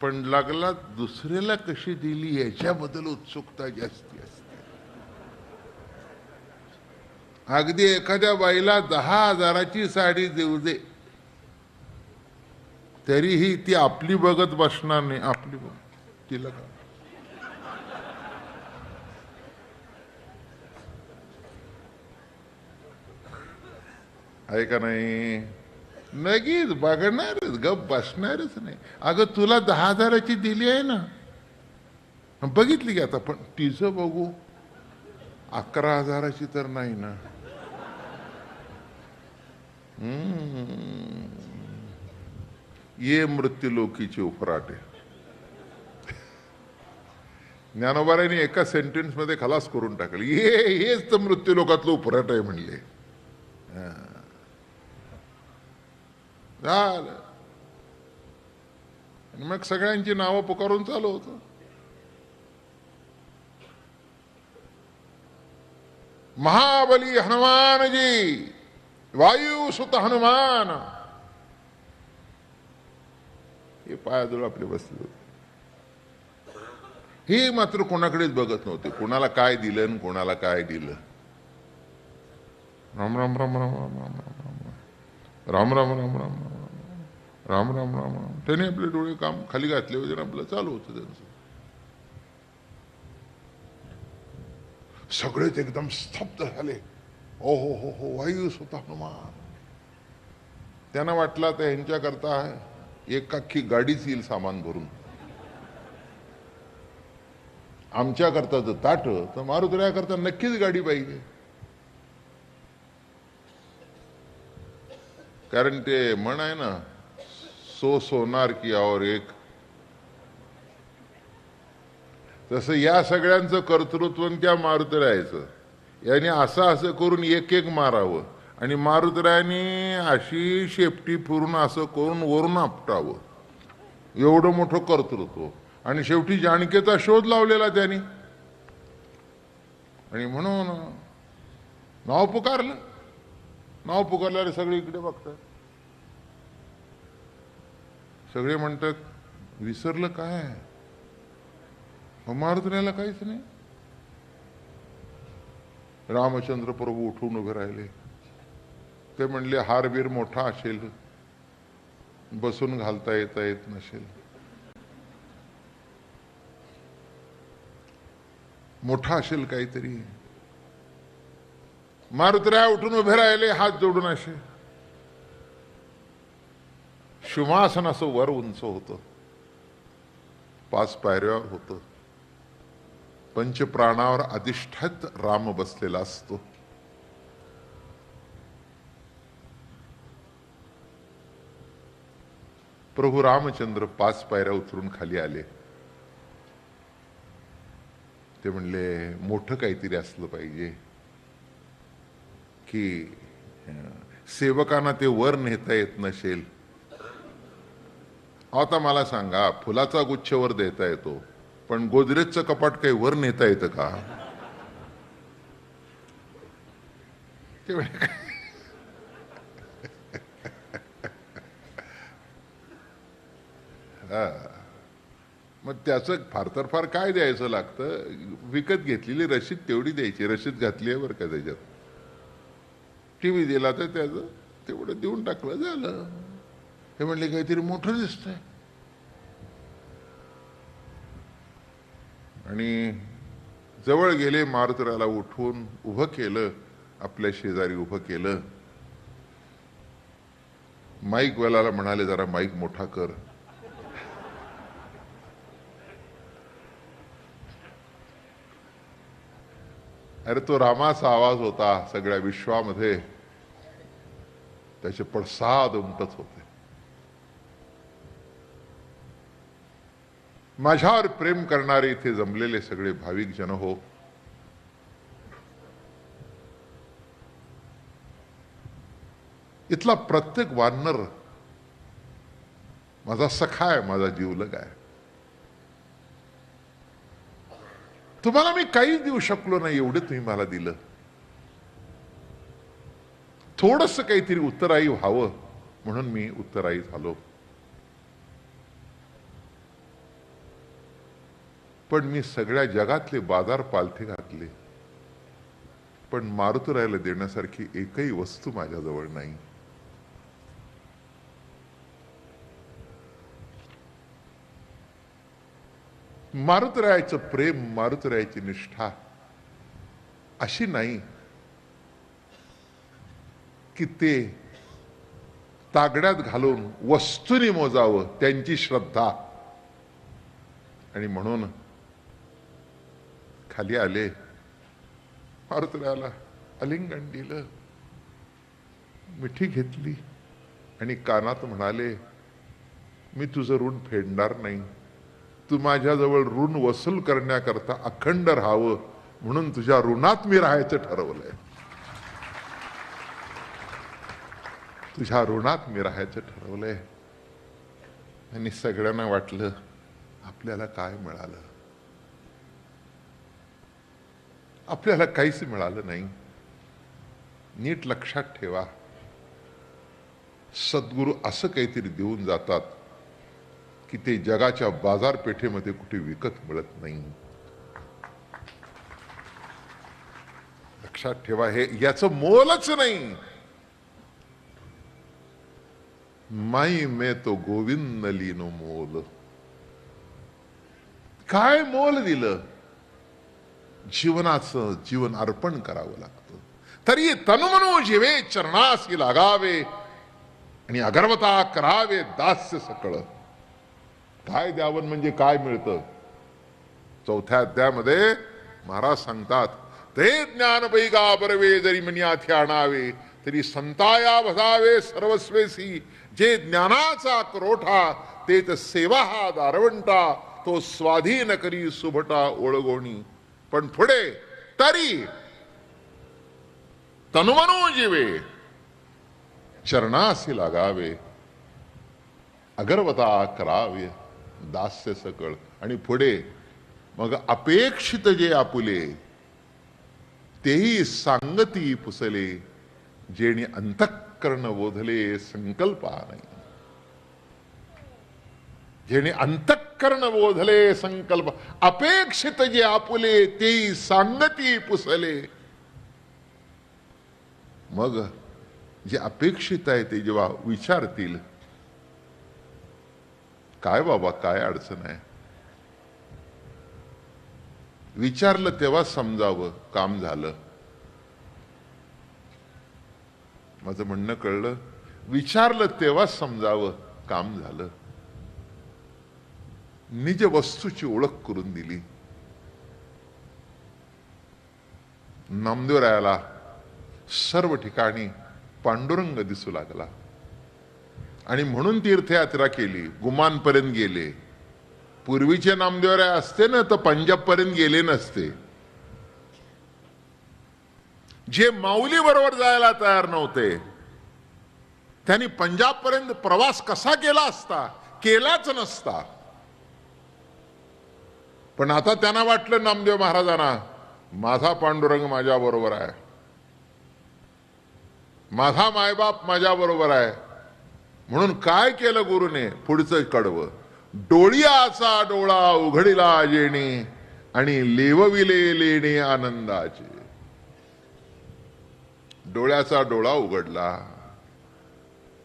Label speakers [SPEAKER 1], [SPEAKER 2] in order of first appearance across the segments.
[SPEAKER 1] पण लागला दुसऱ्याला कशी दिली याच्याबद्दल उत्सुकता जास्ती असते. अगदी एखाद्या बाईला दहा हजाराची साडी देऊ दे. तरीही ती आपली बघत बसणार नाही आपली बघ तिला का? आहे का नाही? लगेच बघणारच गप बसणारच नाही. अगं तुला दहा हजाराची दिली आहे ना? बघितली की आता पण तिचं बघू. अकरा हजाराची तर नाही ना? ये मृत्यूलोकीचे उफराटे. ज्ञानोबाराने एका सेंटेन्समध्ये खलास करून टाकले. ये हेच तर मृत्यूलोकातलं उपराट आहे म्हणले. झालं. आणि मग सगळ्यांची नावं पुकारून चालू होतं. महाबली हनुमानजी वायुसुत हनुमान. हे पायाजवळ आपले बसले होते. हे मात्र कोणाकडेच बघत नव्हते. कोणाला काय दिलं आणि कोणाला काय दिलं. राम राम राम राम राम राम राम राम. राम राम राम राम राम राम राम राम राम त्याने आपले डोळे काम खाली घातले वगैरे आपलं चालू होतं त्यांचं. सगळेच एकदम स्तब्ध झाले. ओ हो हो हो वायू स्वतः हनुमान त्यांना वाटला तर यांच्याकरता एक अख्खी गाडीच येईल सामान भरून. आमच्याकरता जर ताट तर मारुतऱ्याकरता नक्कीच गाडी पाहिजे. कारण ते म्हण आहे ना सो सोनार की और एक. तसं या सगळ्यांचं कर्तृत्व त्या मारुतरायाचं. याने असं असं करून एक एक मारावं. आणि मारुतरायाने अशी शेपटी फिरून असं करून वरून आपटावं. एवढं मोठं कर्तृत्व. आणि शेवटी जाणकेचा शोध लावलेला त्यांनी. आणि म्हणून नाव पुकारलं. नाव पुकारल्यावर सगळे इकडे बघतात. सगळे म्हणतात विसरलं काय? मारुतऱ्याला काहीच नाही. रामचंद्र प्रभू उठून उभे राहिले. ते म्हणले हारबीर मोठा असेल. बसून घालता येता येत नसेल. मोठा असेल काहीतरी. मारुतराय उठून उभे राहिले हात जोडून असे. शुमासन असं वर उंच होतं. पाच पायऱ्यावर होतं. पंचप्राणावर अधिष्ठात राम बसलेला असतो. प्रभू रामचंद्र पाच पायऱ्या उतरून खाली आले. ते म्हणले मोठं काहीतरी असलं पाहिजे. की सेवकांना ते वर नेता येत नसेल. आता मला सांगा फुलाचा गुच्छ वर देता येतो पण गोदरेजचं कपाट काही वर नेता येतं का? हा. मग त्याचं फार तर फार काय द्यायचं लागतं? विकत घेतलेली रशीद तेवढी द्यायची रशीद घातली आहे बरं का त्याच्यात? टी व्ही दिला तर त्याचं तेवढं देऊन टाकलं झालं. हे म्हणले काहीतरी मोठं दिसतंय. आणि जवळ गेले मारुतराला उठवून उभं केलं आपल्या शेजारी उभं केलं. माईक वेलाला म्हणाले जरा माईक मोठा कर. अरे तो रामाचा आवाज होता सगळ्या विश्वामध्ये. त्याचे पडसाद उमटत होते. माझ्यावर प्रेम करणारे इथे जमलेले सगळे भाविक जन हो इथला प्रत्येक वानर माझा सखा आहे माझा जीवलग आहे. तुम्हाला मी काहीच देऊ शकलो नाही एवढे तुम्ही मला दिलं. थोडस काहीतरी उत्तराई व्हावं म्हणून मी उत्तराई झालो. पण मी सगळ्या जगातले बाजार पालथे घातले. पण मारुतरायला देण्यासारखी एकही वस्तू माझ्याजवळ नाही. मारुतरायाचं प्रेम मारुतरायाची निष्ठा अशी नाही. की ते तागड्यात घालून वस्तूने मोजावं त्यांची श्रद्धा. आणि म्हणून खाली आले. मारुतराला अलिंगण दिलं. मिठी घेतली आणि कानात म्हणाले मी तुझं ऋण फेडणार नाही. तू माझ्याजवळ ऋण वसूल करण्याकरता अखंड राहावं म्हणून तुझ्या ऋणात मी राहायचं ठरवलंय. तुझ्या ऋणात मी राहायचं ठरवलंय. आणि सगळ्यांना वाटलं आपल्याला काय मिळालं? आपल्याला काहीच मिळालं नाही. नीट लक्षात ठेवा. सद्गुरू असं काहीतरी देऊन जातात की ते जगाच्या बाजारपेठेमध्ये कुठे विकत मिळत नाही. लक्षात ठेवा हे याचं मोलच नाही. माई मे तो गोविंद लीनो मोल। काय मोल दिलं? जीवनाचं जीवन अर्पण करावं लागतं. तरी तनुमनो जीवे चरणासी लागावे आणि अगरवता करावे दास्य सकळ. काय द्यावं म्हणजे काय मिळतं? चौथ्या अध्यायामध्ये महाराज सांगतात ते ज्ञान पैगा बरवे जरी मन्याथे आणावे तरी संताया वधावे सर्वस्वेसी. जे ज्ञानाचा पुरवठा ते तर सेवा हा दारवंटा तो स्वाधीन करी सुभटा ओळगोणी. पण पुढे तरी तनुमनो जीवे चरणासी लागावे. अगरवता करावे दास्य सकळ. आणि पुढे मग अपेक्षित जे आपुले तेही सांगती पुसले. जेणे अंतःकरण बोधले संकल्प नाही जेणे अंतःकरण बोधले संकल्प अपेक्षित जे आपुले ते सांगती पुसले मग जे अपेक्षित आहे ते जेव्हा विचारतील काय बाबा काय अडचण आहे विचारलं तेव्हा समजावं काम झालं माझं म्हणणं कळलं. विचारलं तेव्हा समजावं काम झालं. निज वस्तूची ओळख करून दिली. नामदेवरायाला सर्व ठिकाणी पांडुरंग दिसू लागला. आणि म्हणून तीर्थयात्रा केली गुमानपर्यंत गेले. पूर्वीचे नामदेवराय असते ना तर पंजाब पर्यंत गेले नसते. जे माऊली बरोबर जायला तयार नव्हते त्यांनी पंजाबपर्यंत प्रवास कसा केला असता केलाच नसता. पण आता त्यांना वाटलं नामदेव महाराजांना माझा पांडुरंग माझ्या बरोबर आहे. माझा मायबाप माझ्या बरोबर आहे. म्हणून काय केलं गुरुने? पुढचं कडवं. डोळियाचा डोळा उघडीला जेणे आणि लेवविले लेणे आनंदाचे. डोळ्याचा डोळा उघडला.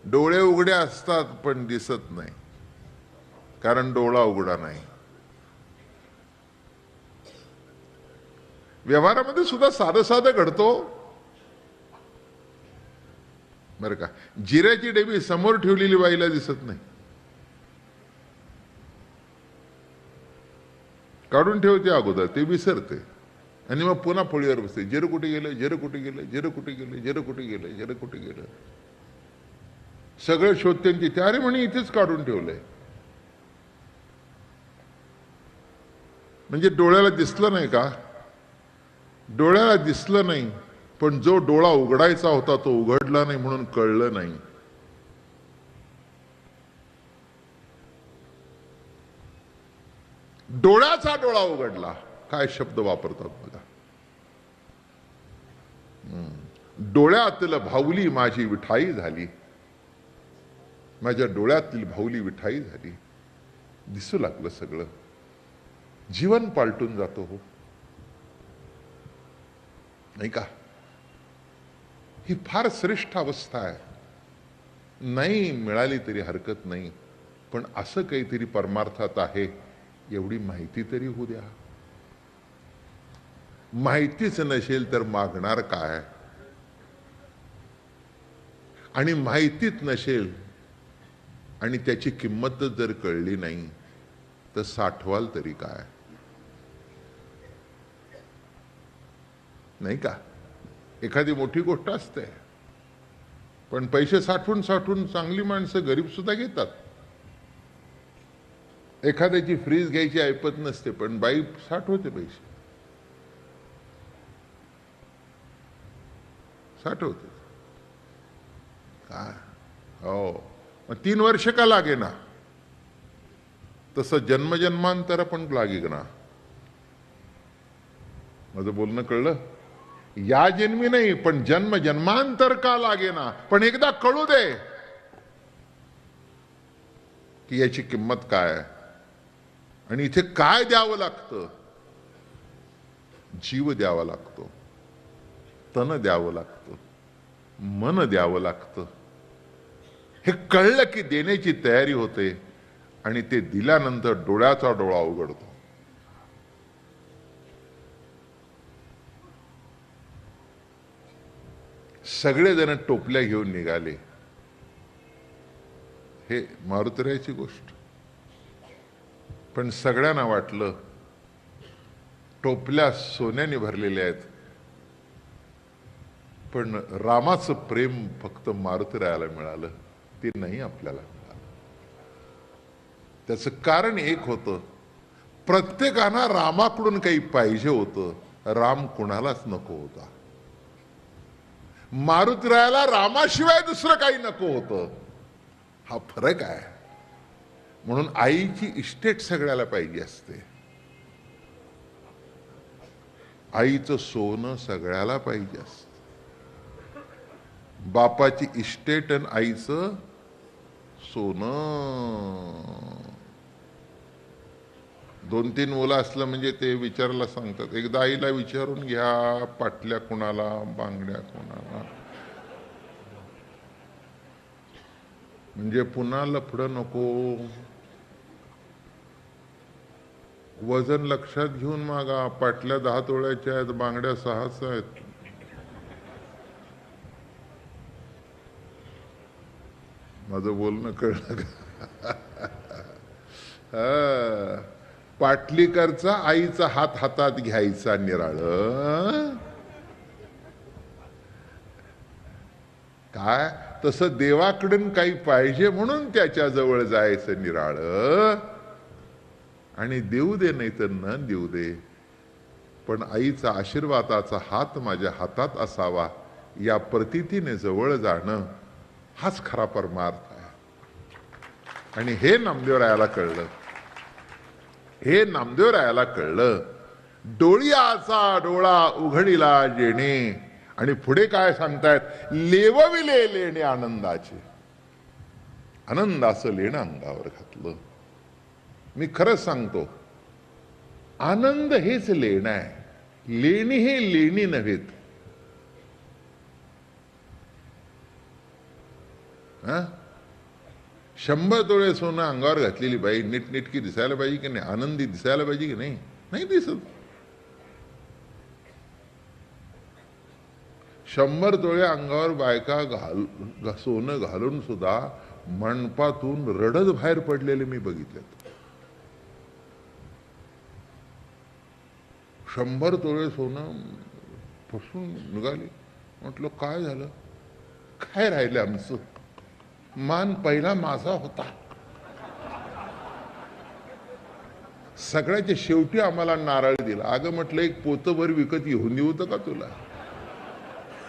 [SPEAKER 1] डोळे उघडे असतात पण दिसत नाही. कारण डोळा उघडा नाही. व्यवहारामध्ये सुद्धा साधं साधं घडतो. बरं का? जिऱ्याची डेबी समोर ठेवलेली बाईला दिसत नाही. काढून ठेवते अगोदर ते विसरते. आणि मग पुन्हा पोळीवर बसते. जिरं कुठे गेलं जिरं कुठे गेलं जिरं कुठे गेलं जिरं कुठे गेलं जिरं कुठे गेलं. सगळं शोधते त्यांची अरे म्हणे इथेच काढून ठेवलंय. म्हणजे डोळ्याला दिसलं नाही का? डोळ्याला दिसलं नाही पण जो डोळा उघडायचा होता तो उघडला नाही म्हणून कळलं नाही. डोळ्याचा डोळा उघडला. काय शब्द वापरतात? डोळ्यातलं भाऊली माझी विठाई झाली. माझ्या डोळ्यातील भाऊली विठाई झाली. दिसू लागलं सगळं. जीवन पालटून जातो हो. नाही का? ही फार श्रेष्ठ अवस्था आहे. नाही मिळाली तरी हरकत नाही. पण असं काहीतरी परमार्थात आहे एवढी माहिती तरी होऊ द्या. माहितीच नसेल तर मागणार काय? आणि माहितीच नसेल आणि त्याची किंमतच जर कळली नाही तर साठवाल तरी काय? नाही का? एखादी मोठी गोष्ट असते. पण पैसे साठवून साठवून चांगली माणसं गरीब सुद्धा घेतात. एखाद्याची फ्रीज घ्यायची ऐपत नसते पण बाई साठवते पैसे. साठवते. काय? हो. मग तीन वर्ष का लागे ना तसं जन्मजन्मांतर पण लागे ना. माझं बोलणं कळलं? या जन्मी नाही पण जन्म जन्मांतर का लागे ना पण एकदा कळू दे. की याची किंमत काय? आहे आणि इथे काय द्यावं लागतं? जीव द्यावा लागतो. तन द्यावं लागतं. मन द्यावं लागतं. हे कळलं की देण्याची तयारी होते आणि ते दिल्यानंतर डोळ्याचा डोळा उघडतो. सगळेजण टोपल्या घेऊन निघाले. हे मारुतरायाची गोष्ट. पण सगळ्यांना वाटलं टोपल्या सोन्याने भरलेल्या आहेत. पण रामाचं प्रेम फक्त मारुतरायाला मिळालं ते नाही आपल्याला मिळालं. त्याचं कारण एक होतं प्रत्येकाना रामाकडून काही पाहिजे होतं राम कुणालाच नको होता. मारुतरायाला रामाशिवाय दुसरं काही नको होतं. हा फरक आहे. म्हणून आईची इस्टेट सगळ्याला पाहिजे असते. आईचं सोनं सगळ्याला पाहिजे असतं. बापाची इस्टेट आणि आईचं सोनं. दोन तीन मुलं असलं म्हणजे ते विचारायला सांगतात. एकदा आईला विचारून घ्या पाटल्या कुणाला बांगड्या कुणाला. म्हणजे पुन्हा लफडं नको. वजन लक्षात घेऊन मागा. पाटल्या दहा तोळ्याच्या आहेत बांगड्या सहाच आहेत. माझं बोलणं कळलं का? पाटलीकरचा आईचा हात हातात घ्यायचा निराळ. काय? तसं देवाकडून काही पाहिजे म्हणून त्याच्याजवळ जायचं निराळ. आणि देऊ दे नाही तर न देऊ दे. पण आईचा आशीर्वादाचा हात माझ्या हातात असावा या प्रतितीने जवळ जाणं. हाच खरा परमार्थ आहे. आणि हे नामदेवरायाला कळलं. हे नामदेवरायाला कळलं डोळ्याचा डोळा उघडीला जेणे. आणि पुढे काय सांगतायत? लेवविले लेणे आनंदाचे. आनंदाचं लेणं अंगावर घातलं. मी खरंच सांगतो आनंद हेच लेणं आहे. लेणी हे लेणी नव्हेत हा शंभर तोळे सोनं अंगावर घातलेली बाई नीटनेटकी दिसायला पाहिजे की नाही? आनंदी दिसायला पाहिजे की नाही? नाही दिसत. शंभर तोळे अंगावर बायका घाल सोनं घालून सुद्धा मंडपातून रडत बाहेर पडलेले मी बघितलेत. शंभर तोळे सोनं फसून निघाले. म्हटलं काय झालं? काय राहिलं आमचं? मान पहिला माझा होता. सगळ्याच्या शेवटी आम्हाला नारळ दिला. अगं म्हटलं एक पोतभर विकत घेऊन येऊ का तुला?